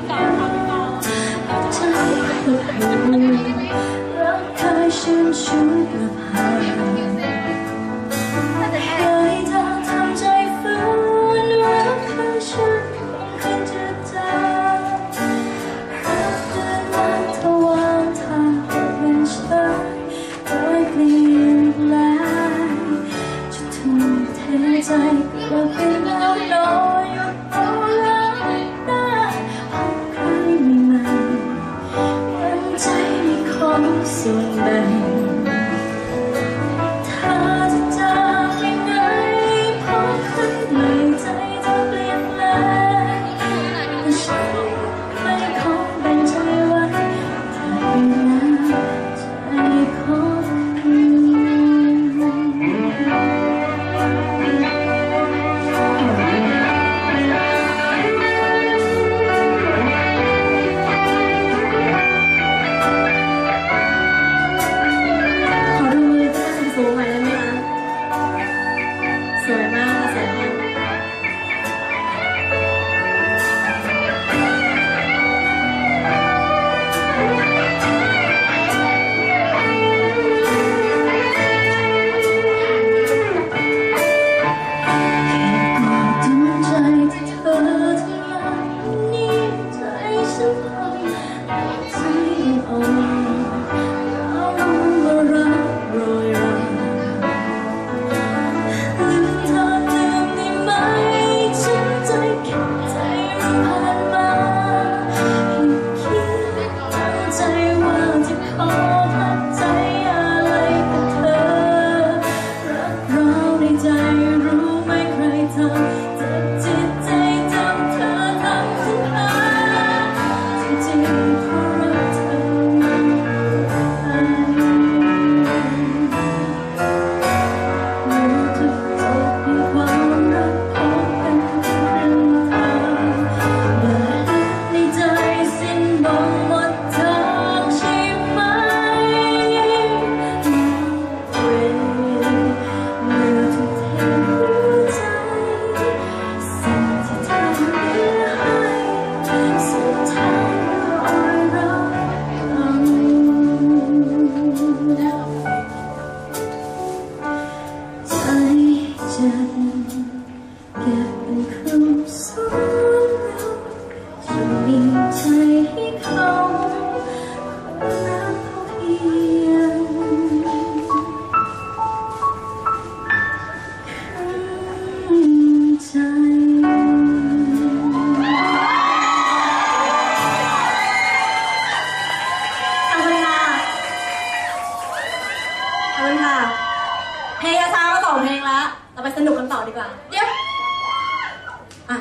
不再哭了让开心数落下 So xuân เอาเขาคนรัเขาเพียงจค่ะเพราเช้าก็สองเพลงแล้ว เราไปสนุกกันต่อดีกว่า เดี๋ยว อะ